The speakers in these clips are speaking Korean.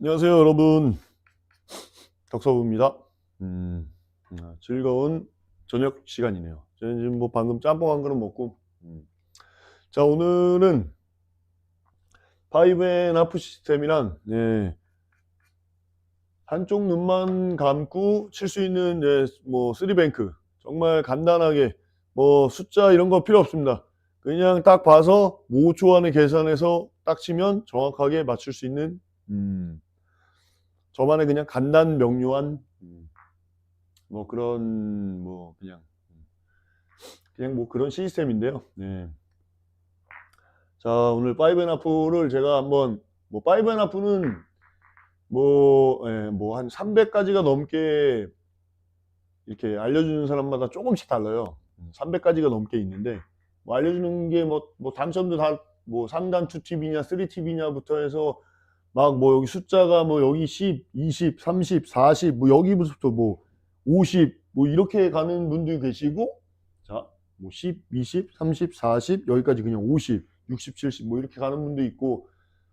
안녕하세요, 여러분. 덕서부입니다. 음, 아, 즐거운 저녁 시간이네요. 저는 지금 뭐 방금 짬뽕 한 그릇 먹고. 음. 자, 오늘은 파이브 앤 하프 시스템이란 예, 한쪽 눈만 감고 칠 수 있는 예, 뭐 쓰리뱅크 정말 간단하게 뭐 숫자 이런 거 필요 없습니다. 그냥 딱 봐서 5초 안에 계산해서 딱 치면 정확하게 맞출 수 있는 음, 저만의 그냥 간단 명료한 음, 뭐 그런 뭐 그냥 음, 그냥 뭐 그런 시스템인데요. 네. 자 오늘 파이브 앤 하프를 제가 한번 뭐 파이브 앤 하프는 뭐뭐 한 300가지가 넘게 이렇게 알려주는 사람마다 조금씩 달라요. 300가지가 넘게 있는데 뭐 알려주는 게 뭐 뭐 단점도 다 뭐 3단 2팁이냐 3팁이냐부터 해서 막 뭐 여기 숫자가 뭐 여기 10, 20, 30, 40, 뭐 여기부터 뭐 50, 뭐 이렇게 가는 분도 계시고, 자, 뭐 10, 20, 30, 40, 여기까지 그냥 50, 60, 70, 뭐 이렇게 가는 분도 있고,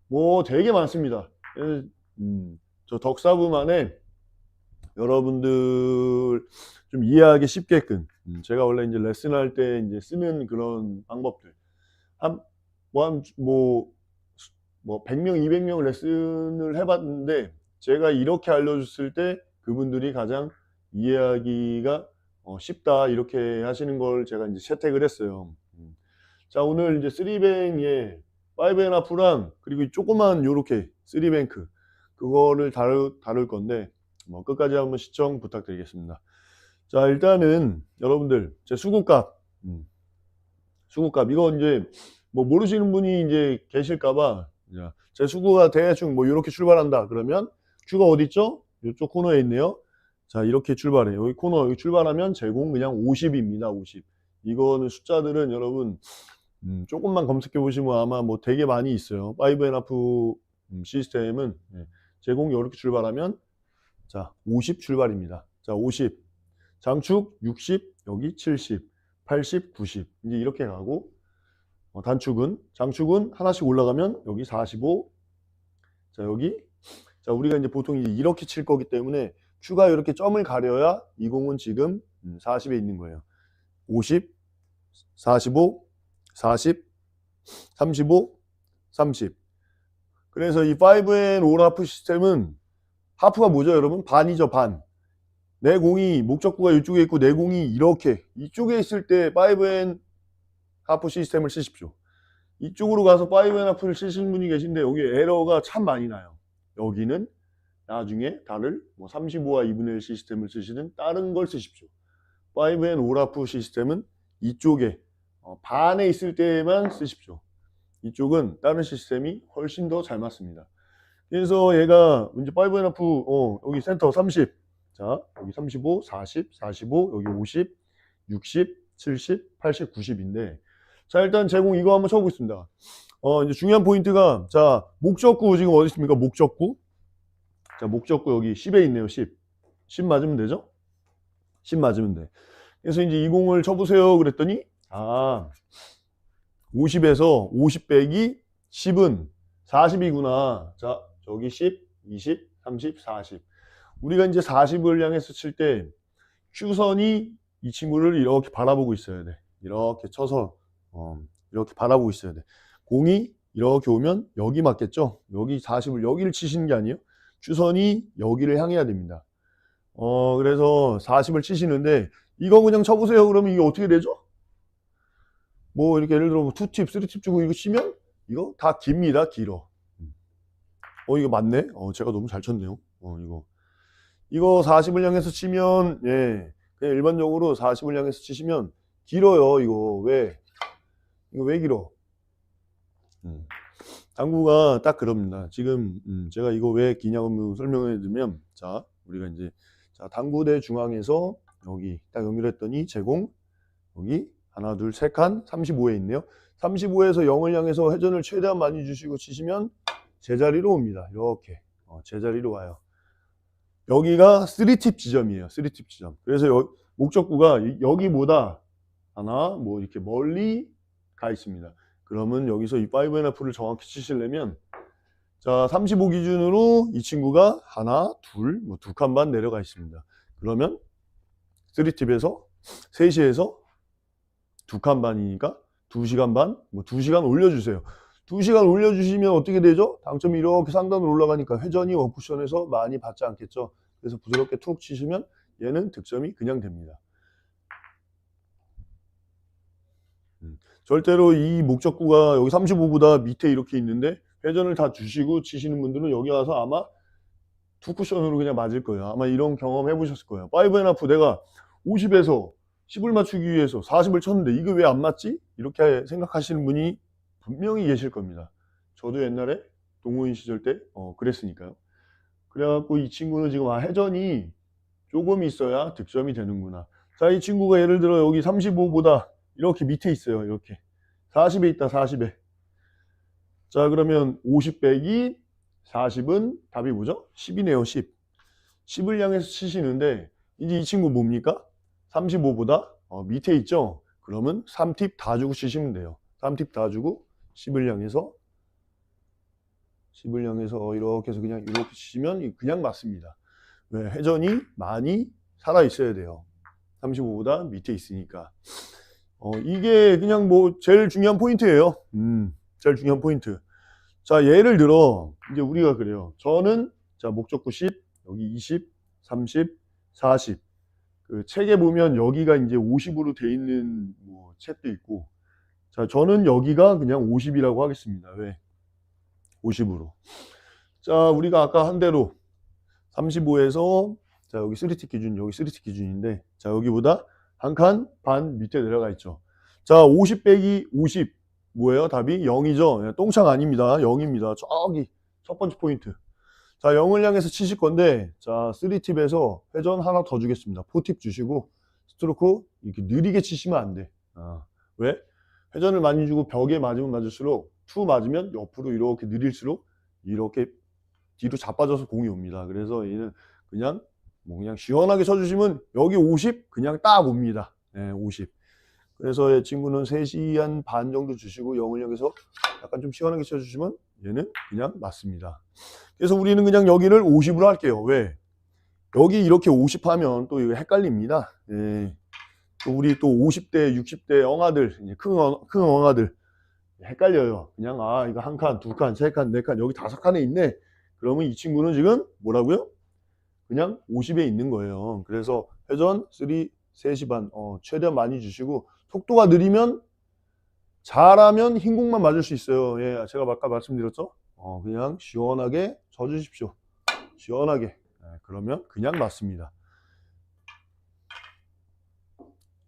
뭐 되게 많습니다. 그래서, 음, 저 덕사부만의 여러분들 좀 이해하기 쉽게끔, 음, 제가 원래 이제 레슨할 때 이제 쓰는 그런 방법들, 한, 뭐, 한, 뭐, 뭐 100명, 200명 레슨을 해봤는데 제가 이렇게 알려줬을 때 그분들이 가장 이해하기가 어, 쉽다 이렇게 하시는 걸 제가 이제 채택을 했어요. 음. 자 오늘 이제 쓰리뱅에 파이브 앤 하프랑 그리고 이 조그만 요렇게 쓰리뱅크 그거를 다룰, 다룰 건데 뭐 끝까지 한번 시청 부탁드리겠습니다. 자 일단은 여러분들 제 수급값 음. 수급값 이거 이제 뭐 모르시는 분이 이제 계실까봐 자, 제 수구가 대충 뭐 이렇게 출발한다 그러면 큐가 어디 있죠? 이쪽 코너에 있네요. 자 이렇게 출발해 여기 코너 여기 출발하면 제공 그냥 50입니다. 50. 이거는 숫자들은 여러분 음, 조금만 검색해 보시면 아마 뭐 되게 많이 있어요. 5&하프 음, 시스템은 네. 제공이 이렇게 출발하면 자50 출발입니다. 자 50. 장축 60 여기 70 80 90 이제 이렇게 가고 어, 단축은 장축은 하나씩 올라가면 여기 45. 자 여기 자 우리가 이제 보통 이제 이렇게 칠 거기 때문에 큐가 이렇게 점을 가려야 이 공은 지금 40에 있는 거예요. 50, 45, 40, 35, 30. 그래서 이 5N 올 하프 시스템은 하프가 뭐죠, 여러분? 반이죠, 반. 내 공이 목적구가 이쪽에 있고 내 공이 이렇게 이쪽에 있을 때 5N 하프 시스템을 쓰십시오. 이쪽으로 가서 5&하프를 쓰시는 분이 계신데 여기 에러가 참 많이 나요. 여기는 나중에 다를 뭐 35와 2분의 1 시스템을 쓰시는 다른 걸 쓰십시오. 5&5하프 시스템은 이쪽에 어, 반에 있을 때만 쓰십시오. 이쪽은 다른 시스템이 훨씬 더 잘 맞습니다. 그래서 얘가 이제 5&하프 어, 여기 센터 30, 자 여기 35, 40, 45, 여기 50, 60, 70, 80, 90인데 자, 일단 제공 이거 한번 쳐보겠습니다. 어, 이제 중요한 포인트가, 자, 목적구 지금 어디 있습니까? 목적구. 자, 목적구 여기 10에 있네요, 10. 10 맞으면 되죠? 10 맞으면 돼. 그래서 이제 이 공을 쳐보세요. 그랬더니, 아, 50에서 50 빼기 10은 40이구나. 자, 저기 10, 20, 30, 40. 우리가 이제 40을 향해서 칠 때, 큐선이 이 친구를 이렇게 바라보고 있어야 돼. 이렇게 쳐서 어, 이렇게 바라보고 있어야 돼. 공이 이렇게 오면 여기 맞겠죠? 여기 40을 여기를 치시는 게 아니에요. 추선이 여기를 향해야 됩니다. 어, 그래서 40을 치시는데 이거 그냥 쳐보세요. 그러면 이게 어떻게 되죠? 뭐 이렇게 예를 들어 뭐 2팁, 3팁 주고 이거 치면 이거 다 깁니다. 길어. 어, 이거 맞네? 어, 제가 너무 잘 쳤네요. 어, 이거. 이거 40을 향해서 치면, 예. 그냥 일반적으로 40을 향해서 치시면 길어요. 이거. 왜? 이거 왜 길어? 음. 당구가 딱 그럽니다. 지금 음, 제가 이거 왜 기냐고 설명해 드리면 자 우리가 이제 자 당구대 중앙에서 여기 딱 연결했더니 제공 여기 하나 둘 세 칸 35에 있네요. 35에서 0을 향해서 회전을 최대한 많이 주시고 치시면 제자리로 옵니다. 이렇게 어, 제자리로 와요. 여기가 3팁 지점이에요. 3팁 지점. 그래서 여, 목적구가 여기보다 하나 뭐 이렇게 멀리 가 있습니다. 그러면 여기서 이 5&F를 정확히 치시려면 자, 35 기준으로 이 친구가 하나, 둘, 뭐 두 칸 반 내려가 있습니다. 그러면 3팁에서 3시에서 두 칸 반이니까 2시간 반, 뭐 2시간 올려주세요. 2시간 올려주시면 어떻게 되죠? 당점이 이렇게 상단으로 올라가니까 회전이 원쿠션에서 많이 받지 않겠죠. 그래서 부드럽게 툭 치시면 얘는 득점이 그냥 됩니다. 음, 절대로 이 목적구가 여기 35보다 밑에 이렇게 있는데 회전을 다 주시고 치시는 분들은 여기 와서 아마 투 쿠션으로 그냥 맞을 거예요. 아마 이런 경험 해보셨을 거예요. 5앤하프 내가 50에서 10을 맞추기 위해서 40을 쳤는데 이거 왜 안 맞지? 이렇게 생각하시는 분이 분명히 계실 겁니다. 저도 옛날에 동호인 시절 때 어, 그랬으니까요. 그래갖고 이 친구는 지금 아 회전이 조금 있어야 득점이 되는구나. 자, 이 친구가 예를 들어 여기 35보다 이렇게 밑에 있어요. 이렇게 40에 있다. 40에. 자, 그러면 50 빼기 40은 답이 뭐죠? 10이네요. 10. 10을 향해서 치시는데 이제 이 친구 뭡니까? 35보다 어, 밑에 있죠? 그러면 3팁 다 주고 치시면 돼요. 3팁 다 주고 10을 향해서 10을 향해서 이렇게 해서 그냥 이렇게 치시면 그냥 맞습니다. 왜? 회전이 많이 살아 있어야 돼요. 35보다 밑에 있으니까. 어, 이게 그냥 뭐 제일 중요한 포인트예요. 음, 제일 중요한 포인트. 자, 예를 들어 이제 우리가 그래요. 저는 자, 목적구 10, 여기 20, 30, 40. 그 책에 보면 여기가 이제 50으로 돼 있는 뭐 책도 있고. 자, 저는 여기가 그냥 50이라고 하겠습니다. 왜? 50으로. 자, 우리가 아까 한 대로 35에서 자, 여기 3티 기준, 여기 3티 기준인데 자, 여기보다 한 칸 반 밑에 내려가 있죠. 자, 50 빼기 50 뭐예요? 답이 0이죠. 똥창 아닙니다. 0입니다. 저기 첫 번째 포인트. 자, 0을 향해서 치실 건데 자, 3팁에서 회전 하나 더 주겠습니다. 4팁 주시고 스트로크 이렇게 느리게 치시면 안 돼. 아, 왜? 회전을 많이 주고 벽에 맞으면 맞을수록 투 맞으면 옆으로 이렇게 느릴수록 이렇게 뒤로 자빠져서 공이 옵니다. 그래서 얘는 그냥 뭐 그냥 시원하게 쳐주시면 여기 50 그냥 딱 옵니다. 네, 50. 그래서 이 친구는 3시 한 반 정도 주시고 0을 향해서 약간 좀 시원하게 쳐주시면 얘는 그냥 맞습니다. 그래서 우리는 그냥 여기를 50으로 할게요. 왜? 여기 이렇게 50 하면 또 이거 헷갈립니다. 예. 또 우리 또 50대, 60대 엉아들, 큰, 엉, 큰 엉아들 헷갈려요. 그냥 아 이거 한 칸, 두 칸, 세 칸, 네 칸 여기 다섯 칸에 있네. 그러면 이 친구는 지금 뭐라고요? 그냥 50에 있는 거예요. 그래서 회전 3, 3시 반 어, 최대한 많이 주시고 속도가 느리면 잘하면 흰 공만 맞을 수 있어요. 예, 제가 아까 말씀드렸죠? 어, 그냥 시원하게 쳐주십시오. 시원하게. 예, 그러면 그냥 맞습니다.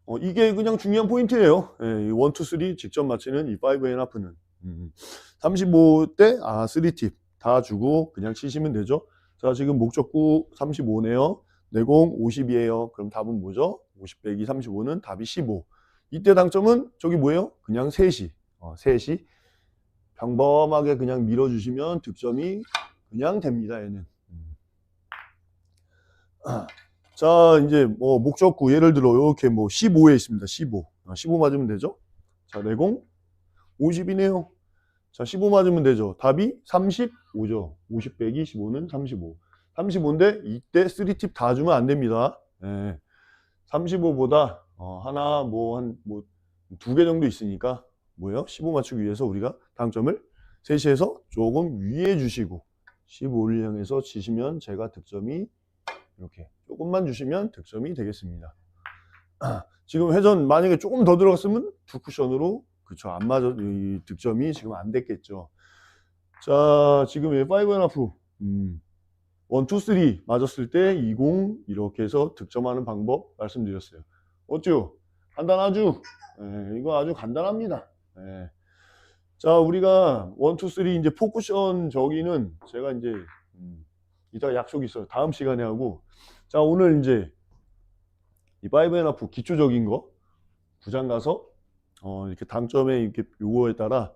어, 이게 그냥 중요한 포인트예요. 예, 이 1, 2, 3 직접 맞히는 이 5&하프는. 음, 35대, 아, 3팁 다 주고 그냥 치시면 되죠. 자, 지금 목적구 35네요. 내공 50이에요. 그럼 답은 뭐죠? 50 빼기 35는 답이 15. 이때 당점은 저기 뭐예요? 그냥 3시. 어, 3시. 평범하게 그냥 밀어주시면 득점이 그냥 됩니다, 얘는. 음. 아, 자, 이제 뭐 목적구 예를 들어 이렇게 뭐 15에 있습니다. 15. 아, 15 맞으면 되죠? 자, 내공 50이네요. 자, 15 맞으면 되죠. 답이 35죠. 50 빼기 15는 35. 35인데 이때 3팁 다 주면 안 됩니다. 예. 35보다 어, 하나 뭐 한 뭐 두 개 정도 있으니까 뭐예요? 15 맞추기 위해서 우리가 당점을 3시에서 조금 위에 주시고 15를 향해서 치시면 제가 득점이 이렇게 조금만 주시면 득점이 되겠습니다. 지금 회전 만약에 조금 더 들어갔으면 두 쿠션으로 그쵸 안 맞아 이 득점이 지금 안 됐겠죠. 자 지금 5&하프 음, 1, 2, 3 맞았을 때 20 이렇게 해서 득점하는 방법 말씀드렸어요. 어쭈? 간단하죠? 예, 이거 아주 간단합니다. 예. 자, 우리가 1, 2, 3 이제 포쿠션 저기는 제가 이제 음, 이따 약속이 있어요. 다음 시간에 하고. 자, 오늘 이제 이 5&하프 기초적인 거 부장 가서 어, 이렇게 당점에 이렇게 요거에 따라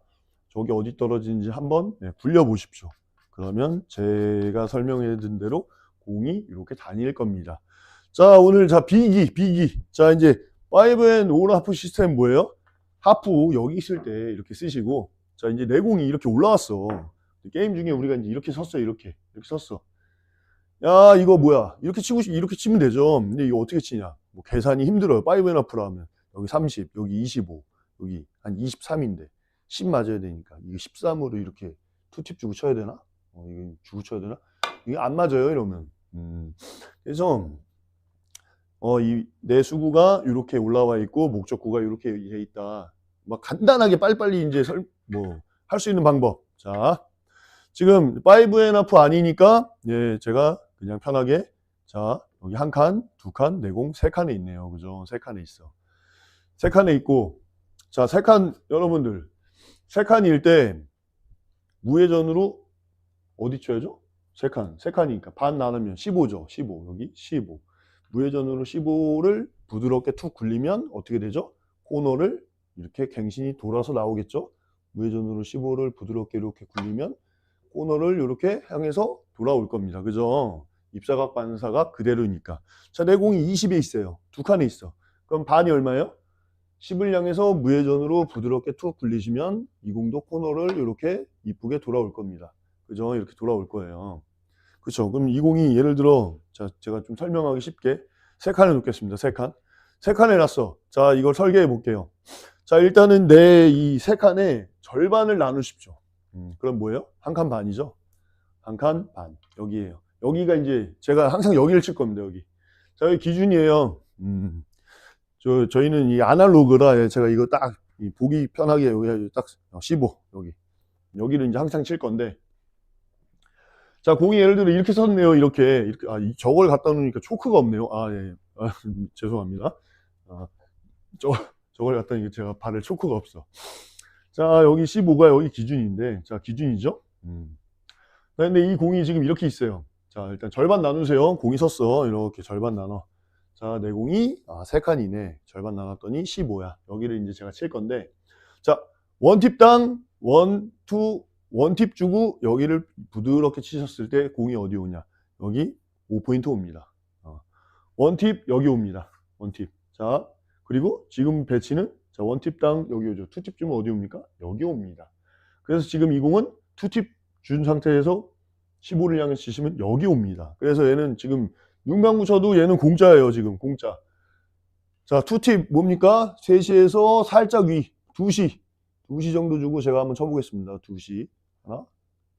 저기 어디 떨어지는지 한번 예, 굴려 보십시오. 그러면 제가 설명해 준 대로 공이 이렇게 다닐 겁니다. 자, 오늘 자, 비기, 비기. 자, 이제 5&5 하프 시스템 뭐예요? 하프 여기 있을 때 이렇게 쓰시고 자, 이제 내 공이 이렇게 올라왔어. 게임 중에 우리가 이제 이렇게 섰어 이렇게 이렇게 섰어. 야 이거 뭐야 이렇게 치고 싶- 이렇게 치면 되죠. 근데 이거 어떻게 치냐? 뭐 계산이 힘들어요. 5앤하프라 하면 여기 30, 여기 25, 여기 한 23인데 10 맞아야 되니까 이거 13으로 이렇게 투팁 주고 쳐야 되나? 어, 이거 주고 쳐야 되나? 이게 안 맞아요 이러면. 음, 그래서 어, 이 내 수구가 이렇게 올라와 있고 목적구가 이렇게 돼 있다. 막 간단하게 빨리빨리 이제 설, 뭐, 할 수 있는 방법. 자, 지금 5&하프 아니니까, 예, 제가 그냥 편하게, 자, 여기 한 칸, 두 칸, 내공, 세 칸에 있네요. 그죠? 세 칸에 있어. 세 칸에 있고, 자, 세 칸, 여러분들, 세 칸일 때, 무회전으로 어디 쳐야죠? 세 칸, 세 칸이니까 반 나누면 15죠. 15, 여기 15. 무회전으로 15를 부드럽게 툭 굴리면 어떻게 되죠? 코너를 이렇게 갱신이 돌아서 나오겠죠? 무회전으로 15를 부드럽게 이렇게 굴리면 코너를 이렇게 향해서 돌아올 겁니다. 그죠? 입사각 반사각 그대로니까. 자, 내 공이 20에 있어요. 두 칸에 있어. 그럼 반이 얼마예요? 10을 향해서 무회전으로 부드럽게 툭 굴리시면 이 공도 코너를 이렇게 이쁘게 돌아올 겁니다. 그죠? 이렇게 돌아올 거예요. 그렇죠. 그럼 이 공이 예를 들어 자 제가 좀 설명하기 쉽게 세 칸에 놓겠습니다. 세 칸. 세 칸에 놨어. 자 이걸 설계해 볼게요. 자 일단은 내 이 세 칸의 절반을 나누십시오. 음, 그럼 뭐예요? 한 칸 반이죠. 한 칸 반. 여기에요. 여기가 이제 제가 항상 여기를 칠 겁니다. 여기. 자 여기 기준이에요. 음, 저 저희는 이 아날로그라 예, 제가 이거 딱이 보기 편하게 여기 딱 15 여기 여기를 이제 항상 칠 건데 자, 공이 예를 들어 이렇게 섰네요. 이렇게. 이렇게. 아, 이- 저걸 갖다 놓으니까 초크가 없네요. 아, 예. 아, 죄송합니다. 아, 저, 저걸 갖다 놓으니까 제가 발에 초크가 없어. 자, 여기 15가 여기 기준인데, 자, 기준이죠? 음. 자, 근데 이 공이 지금 이렇게 있어요. 자, 일단 절반 나누세요. 공이 섰어. 이렇게 절반 나눠. 자, 내 공이, 아, 세 칸이네. 절반 나눴더니 15야. 여기를 이제 제가 칠 건데, 자, 원팁당 원, 투, 원팁 주고 여기를 부드럽게 치셨을 때 공이 어디 오냐? 여기 5포인트 옵니다. 어. 원팁 여기 옵니다. 원팁. 자, 그리고 지금 배치는 자, 원팁당 여기 오죠. 투팁 주면 어디 옵니까? 여기 옵니다. 그래서 지금 이 공은 투팁 준 상태에서 15를 향해 치시면 여기 옵니다. 그래서 얘는 지금 눈 감고 쳐도 얘는 공짜예요. 지금 공짜. 자, 투팁 뭡니까? 3시에서 살짝 위, 2시. 2시 정도 주고 제가 한번 쳐보겠습니다. 2시. 하나,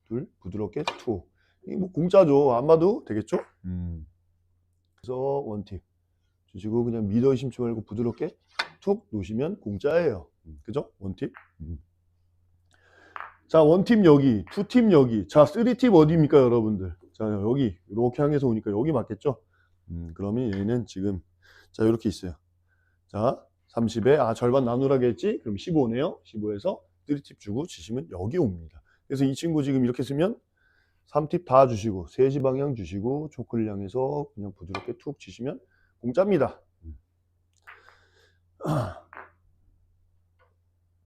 둘, 부드럽게 투. 이게 뭐 공짜죠. 안 봐도 되겠죠? 음. 그래서 원팁. 주시고 그냥 믿어 의심치 말고 부드럽게 툭 놓으시면 공짜예요. 음, 그죠? 원팁. 음. 자, 원팁 여기, 투팁 여기. 자, 쓰리팁 어디입니까, 여러분들? 자, 여기. 이렇게 향해서 오니까 여기 맞겠죠? 음, 그러면 얘는 지금 자, 이렇게 있어요. 자, 30에 아 절반 나누라고 했지? 그럼 15네요. 15에서 3팁 주고 치시면 여기 옵니다. 그래서 이 친구 지금 이렇게 쓰면 3팁 다 주시고 3시 방향 주시고 초크를 향해서 그냥 부드럽게 툭 치시면 공짜입니다. 음.